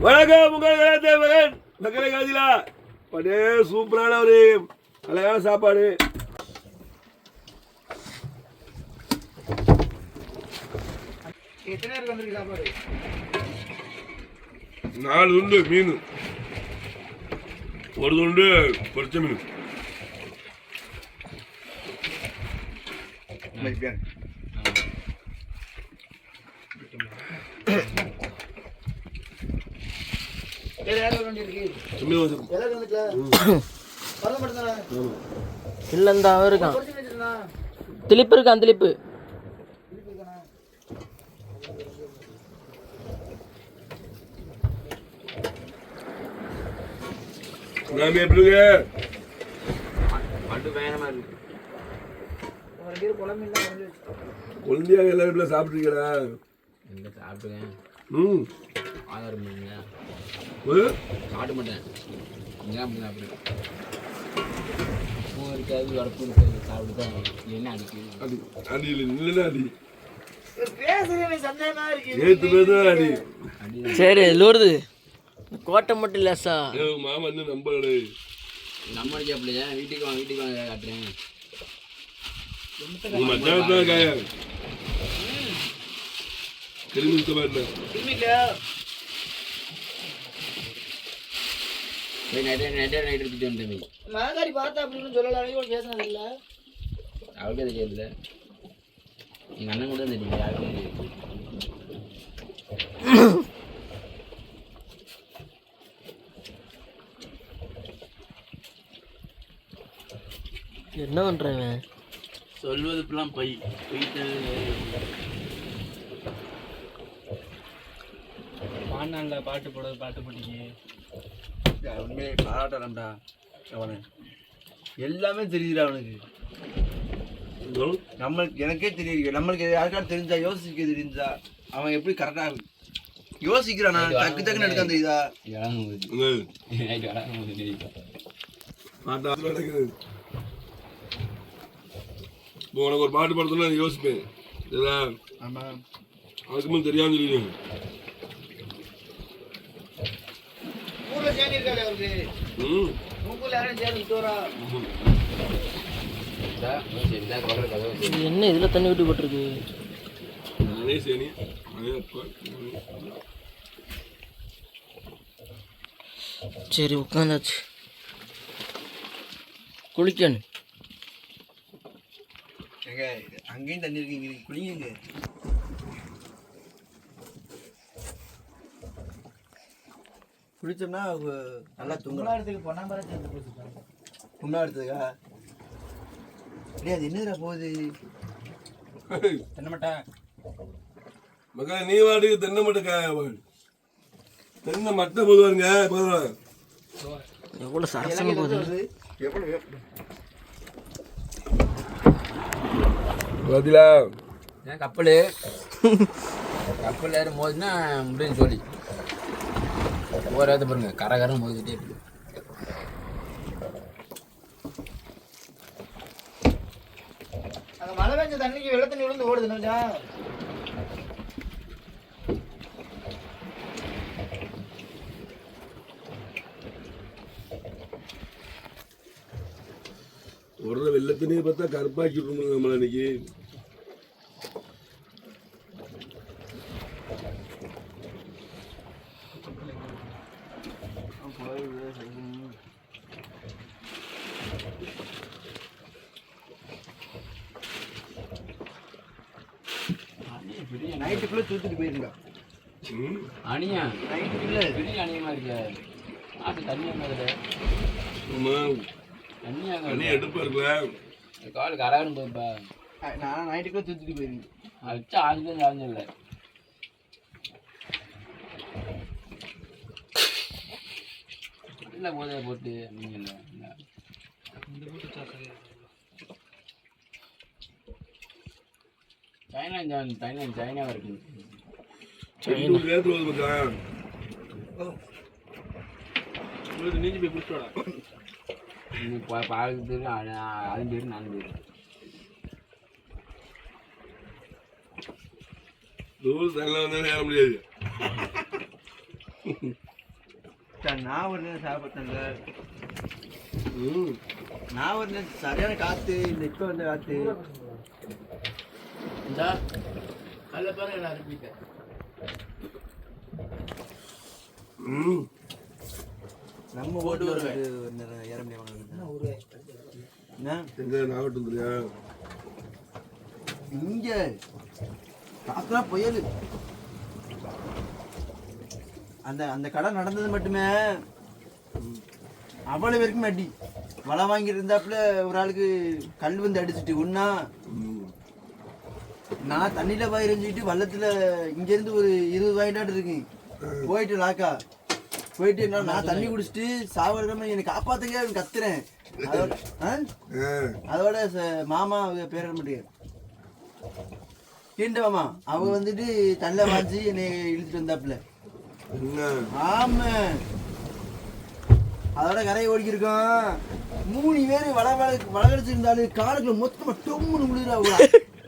வணக்கம் உங்கள் மகன் மக்களை காதிலா படே சூப்பரான ஒரு அழகான சாப்பாடு. நாலு துண்டு மீன். ஒரு துண்டு பொரிச்ச மீன் வேற யாரும் வேண்டியிருக்கு தம்பி கொஞ்சம். எல்லாரும் வந்துக்கல பரத மட்டும் தானே இல்லை இந்த அவன் இருக்கான். திலிப்பு இருக்கான் திலிப்பு. நாம எப்படிங்க பட்டு பயணமா இருக்கு. குழந்தையாக எல்லாரும் எங்க சாப்பிட்டுங்க ம். ஆதாரம் பண்ணுங்க. சாப்பிட மாட்டேன். இங்கே அப்படி சாப்பிடு பூ இருக்காது வரப்பு இருக்காது சாப்பிட்டு தான் என்ன அடிக்கு அடி அடி இல்லை இல்லைன்னா அடி. சரி லூர்து கோட்டை மட்டும் ஏய், மாமா இன்னும் நம்பலடே நம்ம அப்படியா வீட்டுக்கு வாங்க வீட்டுக்கு வாங்க காட்டுறேன். மச்சான் காய சுத்தமா இல்லை இல்லையா போய் நைட்டு நைட்டு நைட் எடுத்துட்டு மாங்காடி பார்த்தா அப்படின்னு சொல்லலாம் இவன் பேசுனது இல்லை. அவளுக்கே தெரியல எங்கள் அண்ணன் கூட யாருக்கும் என்ன பண்ணுறவன் சொல்வது இப்பெல்லாம் பொய். பொய்த்து பாண்டான்ல பாட்டு போடுறது பாட்டு போட்டிக்கு. உண்மையை பாராட்டலாம்டா அவனு. எல்லாமே தெரியுதுடா அவனுக்கு. நம்மளுக்கு எனக்கே தெரியுது. நம்மளுக்கு யாருக்காவது தெரிஞ்சா யோசிக்க தெரிஞ்சா அவன் எப்படி கரெக்டா யோசிக்கிறானா? டக்கு டக்குன்னு எடுக்க தெரியுதா? உனக்கு ஒரு பாட்டு படத்துல யோசிப்பேன். அதுக்கு முன் தெரியாம சொல்லிடுங்க. என்ன இதில் தண்ணி விட்டு போட்டிருக்கு? நானே சரி உட்காந்தாச்சு குளிக்கணும். அங்கேயும் தண்ணி இருக்கு குளிங்க குளிச்சோம்னா அஹ், நல்லா தூங்கலாம். இடத்துக்கு எடுத்ததுக்கா டேய் அது என்னடா போகுது? தென்னமட்டா மக்களே நீ வாட்டுக்கு தென்னை மட்டும். தென்னை மட்டை போதுவாருங்க போதும் எவ்வளோ சரசமாக போகுது? பாத்தீங்களா ஏன் கப்பல்? கப்பல் ஏறும் போதுன்னா முடிஞ்சு சொல்லி ஒவ்வொரு இடத்த பாருங்க கரை கரை மோதிட்டே இருக்கு. அங்க மழை பெஞ்ச தண்ணிக்கு வெள்ள தண்ணி விழுந்து ஓடுது ஒரு வெள்ளத்தினே பார்த்தா கருப்பாக்கி விட்டுருங்க நம்மள இன்னைக்கு நைட்டுக்குள்ள தூத்துட்டு போயிருந்தா ம் அணியா? நைட்டுக்குள்ள பெரிய அணியமா இருக்கு? ஆட்டு தண்ணியா மாதிரி ஆமா தண்ணியா தண்ணி எடுப்பா இருக்குல்ல. கால் கரகரம் போய்ப்பா நான் நைட்டுக்குள்ள தூத்துட்டு போயிருந்தேன். அடிச்சா ஆஞ்சு சாஞ்சல இல்லை போதை போட்டு நீங்கள் இல்லை சைனா இந்த சைனா சைனா இருக்கு ரெண்டு நேரத்துல வந்து மச்சான் நீஞ்சி போய் குடிச்சு வாடா. இன்னும் பா- பாக்கு பேர் அதுவும் பேர் நானும் பேர். தூள் தண்ணியில் வந்து ஏற முடியாது. சார், நான் ஒரு நேரம் சாப்பிட்டேன்ல. ம். நான் ஒரு நேரம் சரியான காத்து இந்த இப்போ வந்த காத்து. இந்தா கல்ல பாருங்க நான் அனுப்பிட்டேன். நம்ம ஓட்டு ஒரு ஒரு நேரம் ஏற முடியாம என்ன? எங்க நாகட்டும் தெரியா இங்க. காத்துனா புயல். அந்த அந்த கடை நடந்தது மட்டுமே. அவ்வளவு வரைக்கும் அடி. வலை வாங்கி இருந்தாப்புல ஒரு ஆளுக்கு கல் வந்து அடிச்சிட்டு ஒன்னா நான் தண்ணியில போய் எரிஞ்சுக்கிட்டு வள்ளத்துல இங்க இருந்து ஒரு இருபது வாயிட்டாட்டு இருக்கு. போயிட்டு லாக்கா. போயிட்டு என்ன நான் தண்ணி குடிச்சிட்டு சாவரம் என்னை காப்பாத்துங்க கத்துறேன். அதோட மாமா அவங்க பேர் முடியாது கீண்ட மாமா. அவங்க வந்துட்டு தள்ள வாஞ்சி என்னை இழுத்துட்டு வந்தாப்புல. ஆமா. அதோட கரையை ஓடிக்கிருக்கோம். மூணு பேர் வள வள வளகடிச்சிருந்தாலும் காலுக்குள்ள மொத்தமா டம்முன்னு விழுதுடா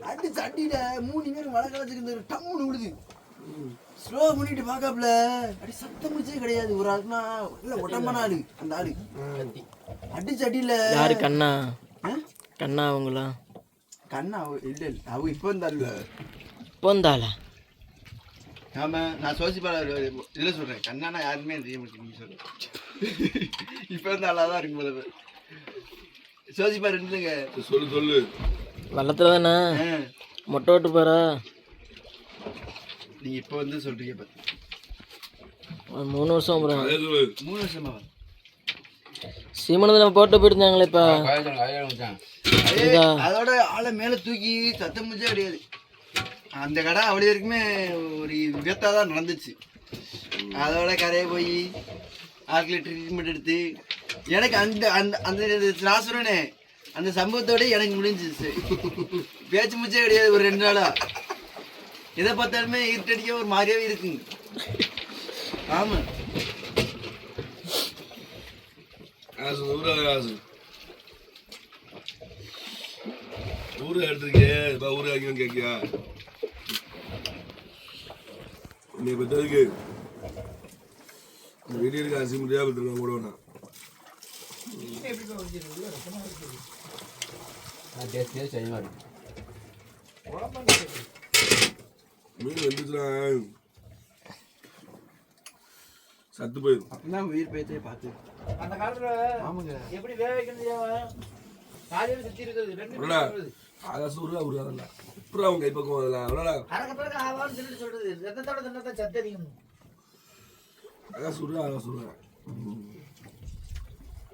அடிச்சு அடியில மூணு பேர் வளகடிச்சிருந்தாரு டம்முன்னு விழுது. ஸ்லோ பண்ணிட்டு பாக்காப்ல அடி சத்தம் முடிச்சே கிடையாது. ஒரு ஆளுனா இல்ல ஒட்டமான ஆளு. அந்த ஆளு. அடிச்சு அடியில யாரு கண்ணா? ஆ? கண்ணா அவங்களா? கண்ணா அவ இல்ல இல்ல. அவ இப்ப இருந்தால போந்தாளா ஆமா நான் சோசிப்பால இதுல சொல்றேன். கண்ணானா யாருமே தெரிய மாட்டேங்குது நீ சொல்லு. இப்ப இருந்த ஆளாதான் இருக்கும் போல சோசிப்பா இருந்துங்க. சொல்லு சொல்லு. வள்ளத்துல தானே மொட்டை ஓட்டு போறா நீங்க இப்ப வந்து சொல்றீங்க பாத்து ஒரு மூணு வருஷம் அப்புறம். மூணு வருஷமா சீமனத்தில் போட்டு போயிருந்தாங்களே இப்போ. அதோட ஆளை மேல தூக்கி சத்தம் முடிச்சே கிடையாது. அந்த கடை அவ்வளவு வரைக்குமே ஒரு வியத்தா தான் நடந்துச்சு. அதோட கரையை போய் ஆட்களை ட்ரீட்மெண்ட் எடுத்து எனக்கு அந்த அந்த அந்த நான் சொல்றேனே அந்த சம்பவத்தோட எனக்கு முடிஞ்சிச்சு. பேச்சு முச்சே கிடையாது ஒரு ரெண்டு நாளா. எதை பார்த்தாலுமே இருட்டடிக்க ஒரு மாதிரியாவே இருக்குங்க ஆமா. காசு ஊரா காசு. ஊரு எடுத்துருக்கே இப்போ ஊரு ஆக்கியும் கேட்கியா? நீ பெற்றதுக்கு இந்த வீடியோ அசி முடியாது கூட வேணாம் டேஸ்ட் டேஸ்ட் அதிகமாக இருக்கும் மீன் வந்துச்சுன்னா சத்து போயிடும் அப்படின்னா உயிர் பேச்சே பார்த்து அந்த காலத்துல ஆமாங்க எப்படி வேக வைக்கிறது தெரியாம காலையில சுத்தி இருக்கிறது ரெண்டு அவ்வளோடா ஆகாசம் ஊரு ஊரு அதெல்லாம் அப்புறம் அவங்க கைப்பக்கம் அதெல்லாம் அவ்வளோ அரக்க பிறகு ஆவான்னு சொல்லிட்டு சொல்றது ரத்தத்தோட தின்னத்தை சத்து அதிகம் ஆகாசம் ஊரு ஆகாசம் ஊரு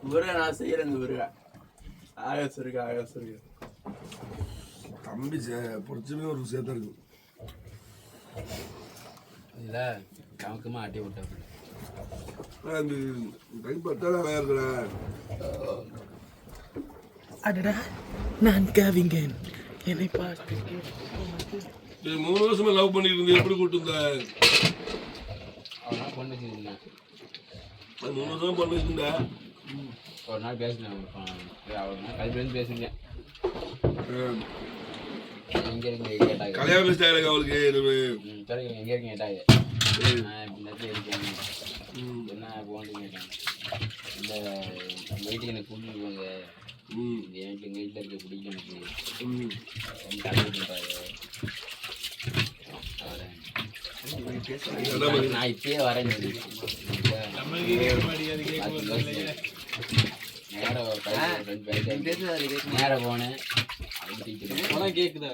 முருகன் நான் செய்யறேன் இந்த முருகன் ஆகாசம் இருக்கு ஆகாசம் தம்பி சே- பொரிச்சுமே ஒரு சேர்த்தா இருக்கும் இதில் கை பட்டால வேற இருக்கடா. அடடா நான் கவிங்கன். என்னை பார்த்து மூணு வருஷமா லவ் பண்ணிட்டு இருந்தேன் எப்படி கூட்டு இருந்த மூணு வருஷமா பண்ணி வச்சிருந்தா. ஒரு நாள் பேசினேன் அவர் நாள் கல்விலேருந்து பேசுனேன் எங்கே இருக்கீங்க? கேட்டாங்க கல்யாணம் வச்சிட்டாங்க அவளுக்கு சரி எங்கே இருக்கீங்க கேட்டாங்க இப்படி இருக்கேன். என்ன போகணுன்னு கேட்டாங்க இந்த நம்ம வீட்டுக்கு எனக்கு கூட்டிட்டு போங்க. எங்கள் வீட்டில் இருக்க பிடிக்கும் எனக்கு. கல்வி பண்ணுறாரு நான் இப்பயே வரேன் நேர போனேன்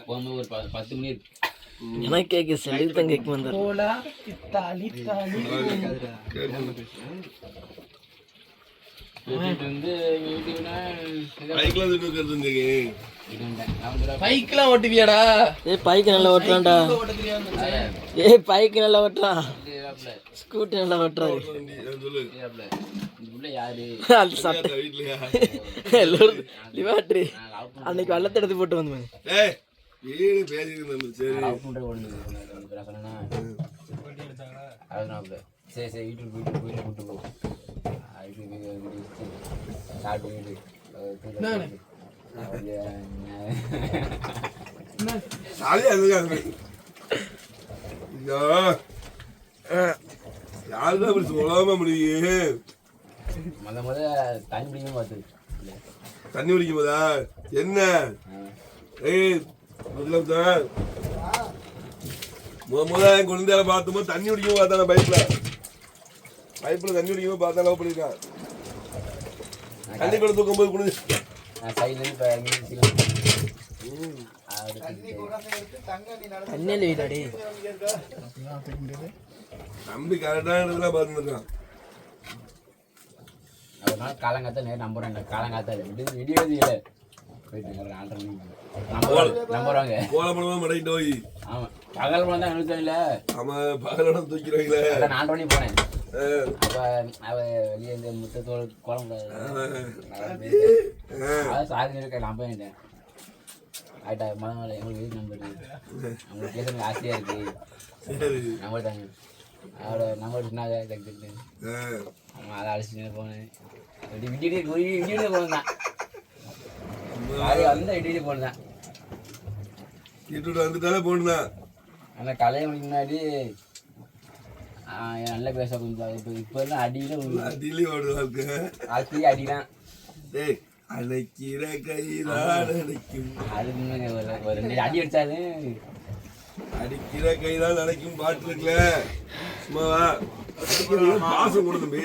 போகும்போது ஒரு பத்து மணி எனக்கு கேட்க செல்வி தான் கேட்க வந்தார் போலா தாலி தாலி வீட்டுக்கு வந்து எங்கள் வீட்டுக்குன்னா பைக்ல இருந்து கருதுங்க பைக்கெலாம் ஓட்டுவியாடா? ஏய் பைக்கு நல்லா ஓட்டுறான்டா. ஏய் பைக்கு நல்லா ஓட்டுறான். ஸ்கூட்டி நல்லா ஓட்டுறாரு சொல்லு. இந்த உள்ள யாரு? அது சட்டை. வீட்லயா? எல்லோரும் லிவாட்ரி. அன்னைக்கு வெள்ளத்தை எடுத்து போட்டு அதனால சரி. சரி வீட்டுக்கு வீட்டுக்கு வீட்டுக்கு கூட்டு போ. யாருதான் அப்படி சொல்லாம முடியும் முத முத தண்ணி பிடிக்கும் பார்த்து தண்ணி குடிக்கும் போதா என்ன ஏய் முதல்ல முத முத குழந்தையால பார்த்தோமோ தண்ணி குடிக்கும் பார்த்தான பைப்ல பைப்ல தண்ணி குடிக்கும் பார்த்தா லவ் பண்ணிருக்கான். தண்ணி கூட தூக்கும் போது நான் வீடாடி தம்பி கரெக்டான இடத்துல பார்த்துருக்கான் நாள் காலங்காத்த நேரம் நம்புறேன் காலங்காத்த விடி விடியோ இல்லை. பகல் போனால் தான் எனக்கு தெரியல அவன் பகலோட தூக்கிடுவாங்களே. அதான் நாலு மணிக்கு போனேன். வெளியே இந்த முத்தத்தோடு குழம்பு ஆ, அதான் சாதி இருக்க நான் போயிட்டேன் ஆயிட்டா மதம் எங்களுக்கு வீட்டு நம்பர் அவங்களுக்கு பேசுறது ஆசையாக இருக்கு சரி நம்பர் தாங்க அவரோட நம்பர் சொன்னாங்க தக்கிட்டு அவன் அதை அழைச்சிட்டு போனேன் இப்படி விடிய விடிய போனேன் தான் அது வந்து விடிய போனேன் தான் வீட்டுக்கு வந்துட்டாலே போனா ஆனால் கல்யாணம் மணிக்கு முன்னாடி நல்ல பேச கொஞ்சம். இப்போ இப்போ எல்லாம் அடியில் அடியிலே ஓடுவாங்க ஆத்தி அடிதான். டேய் அணைக்கிற கைதான் அணைக்கும். அது ஒரு ரெண்டு அடி அடிச்சாலும் அடிக்கிற கைதான் அணைக்கும் பாட்டு இருக்குல்ல சும்மாவா பாசம் கொடு தம்பி.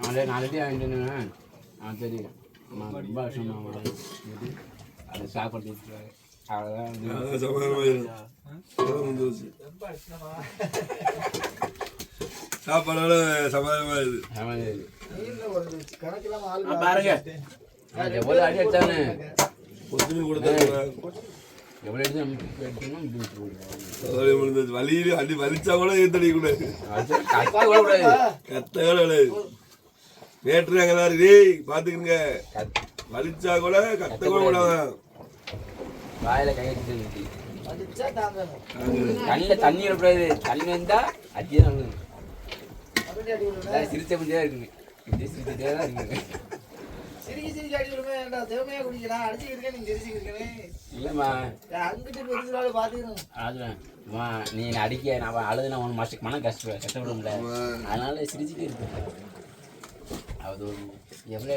நாலு நாலு அடி வாங்கிட்டு ஆ சரி ரொம்ப வருஷமா வாங்கிட்டு அது சாப்பிட்டு வச்சுருவாங்க அவ்வளோதான் வந்து அதான் சமாதானமாயிரும் அதான் முடிஞ்சு போச்சு. சாப்பாடோட சமாதானமாயிருது ஆமாங்க. பாருங்க எவ்வளோ அடி அடிச்சானு வலியில அடி வலிச்சா கூட ஏத்தடி கத்த கூட கூடாது கத்த கூட கூடாது அங்கதான் இருக்கு பாத்துக்கங்க வலிச்சா கூட கத்த கூட வாயில கை வச்சு அடிச்சா தாங்கணும் கண்ணில் தண்ணி விடக்கூடாது தண்ணி வந்தா அடியே விடுவேன் சிரிச்ச முடியாது இருக்குங்க. இப்படி சிரிச்சுட்டே தான் இருக்குங்க. சிரிக்கி சிரிக்கி அடி தேவையா குடிக்கலாம் இருக்கேன் நீங்க இல்லைம்மா. அங்கிட்டு அதுதான். நீ அடிக்க நான் அழுது நான் உன் மனசுக்கு மனம் கஷ்ட கஷ்டப்பட முடியல அதனால சிரிச்சுட்டே இருப்பேன் அது ஒரு எவ்வளோ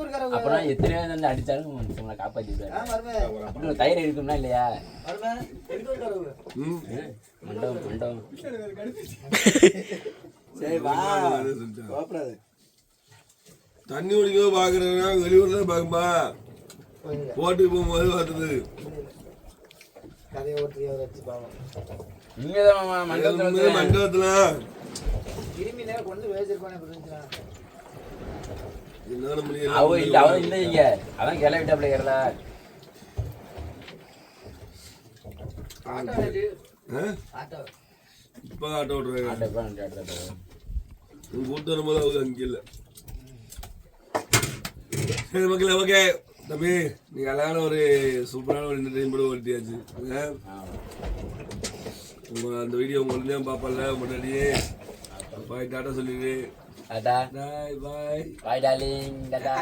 ஊருக்காரங்க அப்புறம் எத்தனை வந்து காப்பாற்றி அப்படி ஒரு தயிர் இருக்கும்னா இல்லையா மண்டபம் மண்டபம் சரி வா சொல்லிட்டான். கோப்படாது தண்ணி குடிக்கோ பாக்குறேன்னா வெளியூர்ல பாக்கும்பா போயிருங்க போட்டுக்கு போகும்போது பார்த்தது மண்டபத்தில் கொண்டு வச்சிருப்பானே இல்லை இல்லை இங்க. கேரளா இப்ப ஆட்டோ ஓட்டுறாங்க. உங்க கூட்டு வரும்போது அவங்க அங்க இல்ல. சரி மக்களே ஓகே. தம்பி நீங்க அழகான ஒரு சூப்பரான ஒரு என்டர்டைன்மெண்ட் ஓட்டியாச்சு. ஆ? ஆ உங்க அந்த வீடியோ உங்களுக்கு பாப்பல முன்னாடியே. பாய் டாட்டா சொல்லிடு tata bye bye bye darling tata